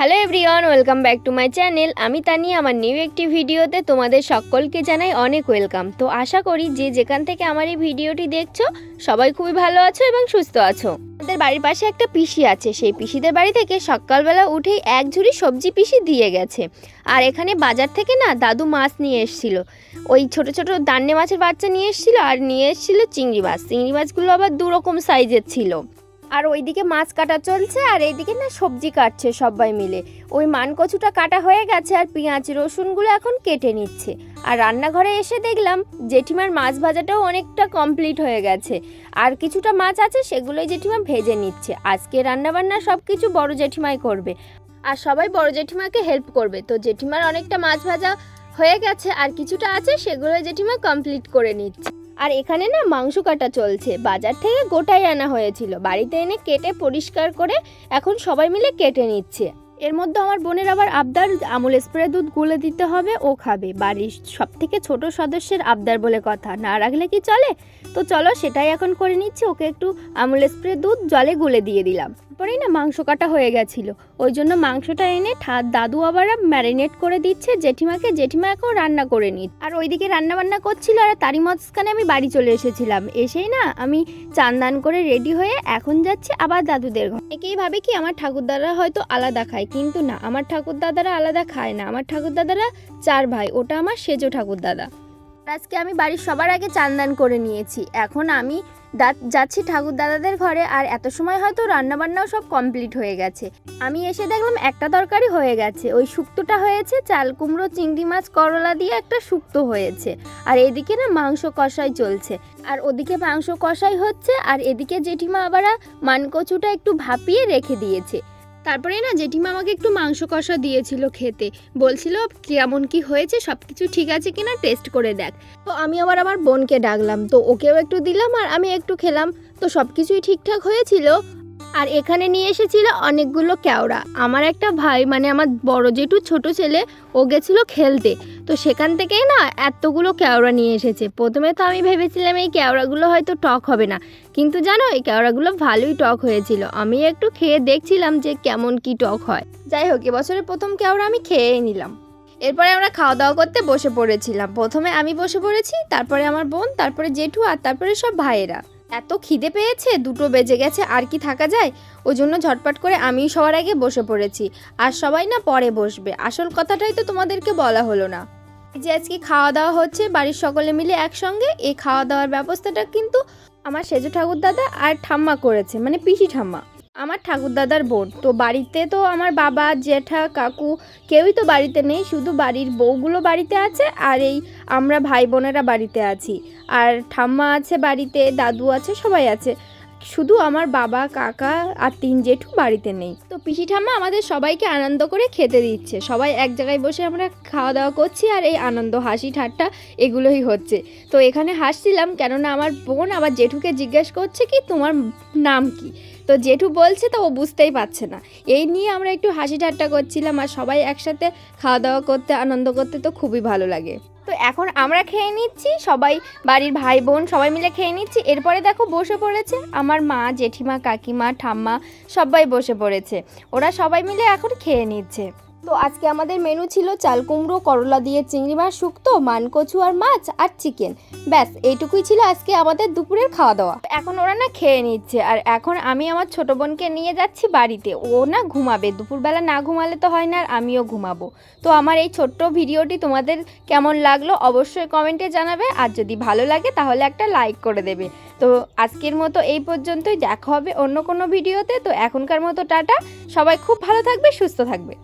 Hello everyone welcome back to my channel আমি তানিয়া, আমার new একটি ভিডিওতে তোমাদের সকলকে জানাই অনেক ওয়েলকাম তো আশা করি যে যেখান থেকে আমার এই ভিডিওটি দেখছ, সবাই খুবই ভালো আছো এবং সুস্থ আছো। আমাদের বাড়ির পাশে একটা পিসি আছে। সেই পিসিদের বাড়ি থেকে সকালবেলা উঠেই এক ঝুড়ি সবজি পিসি দিয়ে গেছে। আর এখানে বাজার থেকে না দাদু মাছ নিয়ে এসেছিল। ওই ছোট ছোট দান্নে মাছের বাচ্চা নিয়ে এসেছিল আর নিয়ে এসেছিল চিংড়ি মাছ। চিংড়ি মাছগুলো আবার দু রকম সাইজের ছিল। আর ওইদিকে মাছ কাটা চলছে আর এইদিকে না সবজি কাটছে সবাই মিলে। ওই মানকচুটা কাটা হয়ে গেছে আর পেঁয়াজ, রসুনগুলো এখন কেটে নিচ্ছে। আর রান্নাঘরে এসে দেখলাম জেঠিমার মাছ ভাজাটাও অনেকটা কমপ্লিট হয়ে গেছে। আর কিছুটা মাছ আছে সেগুলোই জেঠিমা ভেজে নিচ্ছে। আজকে রান্নাবান্না সব কিছু বড় জেঠিমাই করবে। আর সবাই বড় জেঠিমাকে হেল্প করবে। তো জেঠিমার অনেকটা মাছ ভাজা হয়ে গেছে আর কিছুটা আছে সেগুলো জেঠিমা কমপ্লিট করে নিচ্ছে। আর এখানে না মাংস কাটা চলছে। বাজার থেকে গোটাই আনা হয়েছিল। বাড়িতে এনে কেটে পরিষ্কার করে এখন সবাই মিলে কেটে নিচ্ছে। এর মধ্যে আমার বোনের আবার আবদার, আমুল স্প্রে দুধ গুলে দিতে হবে, ও খাবে। বাড়ির সব থেকে ছোট সদস্যের আবদার বলে কথা। না রাখলে কি চলে? তো চলো সেটাই এখন করে নিচ্ছি। ওকে একটু আমুল স্প্রে দুধ জলে গুলে দিয়ে দিলাম। তারপরেই না মাংস কাটা হয়ে গেছিল। ওই জন্য মাংসটা এনে দাদু আবার ম্যারিনেট করে দিচ্ছে, জেঠিমাকে, জেঠিমা এখন রান্না করে নি। আর ওইদিকে রান্না বান্না করছিল আর তারই মাঝখানে আমি বাড়ি চলে এসেছিলাম। এসেই না আমি চান দান করে রেডি হয়ে এখন যাচ্ছি আবার দাদুদের ঘর। একেই ভাবে কি আমার ঠাকুরদাদা হয়তো আলাদা খায়, কিন্তু না, আমার ঠাকুরদাদারা আলাদা খায় না। আমার ঠাকুরদাদারা চার ভাই, ওটা আমার সেজো ঠাকুরদাদা। আজকে আমি বাড়ির সবার আগে চান্দান করে নিয়েছি। এখন আমি যাচ্ছি ঠাকুর দাদাদের ঘরে আর এত সময় হয়তো রান্নাবান্নাও সব কমপ্লিট হয়ে গেছে। আমি এসে দেখলাম একটা তরকারি হয়ে গেছে। ওই শুক্তোটা হয়েছে, চাল কুমড়ো, চিংড়ি মাছ, করলা দিয়ে একটা শুক্তো হয়েছে। আর এদিকে না মাংস কষাই চলছে। আর ওদিকে মাংস কষাই হচ্ছে আর এদিকে জেঠিমা আবার মানকচুটা একটু ভাপিয়ে রেখে দিয়েছে। তারপরে না জেঠিমা আমাকে একটু মাংস কষা দিয়েছিল খেতে। বলছিল, কেমন কি হয়েছে? সব কিছু ঠিক আছে কিনা টেস্ট করে দেখ। তো আমি আবার আমার বোনকে ডাকলাম। তো ওকেও একটু দিলাম আর আমি একটু খেলাম। তো সব কিছুই ঠিকঠাক হয়েছিল। আর এখানে নিয়ে এসেছিল অনেকগুলো কেওড়া। আমার একটা ভাই মানে আমার বড় জেঠু ছোট ছেলে, ও গেছিল খেলতে। তো সেখান থেকেই না এতগুলো কেওড়া নিয়ে এসেছে। প্রথমে তো আমি ভেবেছিলাম এই কেওড়াগুলো হয়তো টক হবে না। কিন্তু জানো, এই কেওড়াগুলো ভালোই টক হয়েছিল। আমি একটু খেয়ে দেখছিলাম যে কেমন কি টক হয়। যাই হোক, এবছরের প্রথম কেওড়া আমি খেয়েই নিলাম। এরপরে আমরা খাওয়া দাওয়া করতে বসে পড়েছিলাম। প্রথমে আমি বসে পড়েছি, তারপরে আমার বোন, তারপরে জেঠু আর তারপরে সব ভাইয়েরা। এত খিদে পেয়েছে, দুটো বেজে গেছে, আর কি থাকা যায়? ওই জন্য ঝটপট করে আমি সবার আগে বসে পড়েছি। আর সবাই না পরে বসবে। আসল কথাটাই তো তোমাদেরকে বলা হলো না। যে আজকে খাওয়া দাওয়া হচ্ছে, বাড়ির সকলে মিলে একসঙ্গে, এই খাওয়া দাওয়ার ব্যবস্থাটা কিন্তু আমার সেজো ঠাকুর দাদা আর ঠাম্মা করেছে মানে পিসি ঠাম্মা। আমার ঠাকুরদাদার বোন। তো বাড়িতে তো আমার বাবা, জেঠা, কাকু কেউই তো বাড়িতে নেই, শুধু বাড়ির বউগুলো বাড়িতে আছে আর এই আমরা ভাই বোনেরা বাড়িতে আছি। আর ঠাম্মা আছে বাড়িতে, দাদু আছে, সবাই আছে। শুধু আমার বাবা, কাকা আর তিন জেঠু বাড়িতে নেই। তো পিসি ঠাম্মা আমাদের সবাইকে আনন্দ করে খেতে দিচ্ছে। সবাই এক জায়গায় বসে আমরা খাওয়া দাওয়া করছি আর এই আনন্দ, হাসি, ঠাট্টা এগুলোই হচ্ছে। তো এখানে হাসছিলাম কেননা আমার বোন আবার জেঠুকে জিজ্ঞেস করছে কি তোমার নাম কি? তো জেঠু বলছে তো ও বুঝতেই পারছে না। এই নিয়ে আমরা একটু হাসি ঠাট্টা করছিলাম আর সবাই একসাথে খাওয়া দাওয়া করতে, আনন্দ করতে তো খুবই ভালো লাগে। তো এখন আমরা খেয়ে নিচ্ছি, সবাই বাড়ির ভাই বোন সবাই মিলে খেয়ে নিচ্ছি। এরপরে দেখো বসে পড়েছে আমার মা, জেঠিমা, কাকিমা, ঠাম্মা সবাই বসে পড়েছে। ওরা সবাই মিলে এখন খেয়ে নিচ্ছে। তো আজকে আমাদের মেনু ছিল চাল কুমড়ো, করলা দিয়ে চিংড়ি মাছ, শুক্তো, মানকচু আর মাছ আর চিকেন ব্যাস, এইটুকুই ছিল আজকে আমাদের দুপুরের খাওয়া দাওয়া এখন ওরা না খেয়ে নিচ্ছে, আর এখন আমি আমার ছোট বোনকে নিয়ে যাচ্ছি বাড়িতে। ও না ঘুমাবে, দুপুরবেলা না ঘুমালে তো হয় না, আর আমিও ঘুমাবো। তো আমার এই ছোট্ট ভিডিওটি তোমাদের কেমন লাগল অবশ্যই কমেন্টে জানাবে, আর যদি ভালো লাগে তাহলে একটা লাইক করে দেবে। তো আজকের মতো এই পর্যন্তই, দেখা হবে অন্য কোনো ভিডিওতে। তো এখনকার মতো টাটা, সবাই খুব ভালো থাকবে, সুস্থ থাকবে।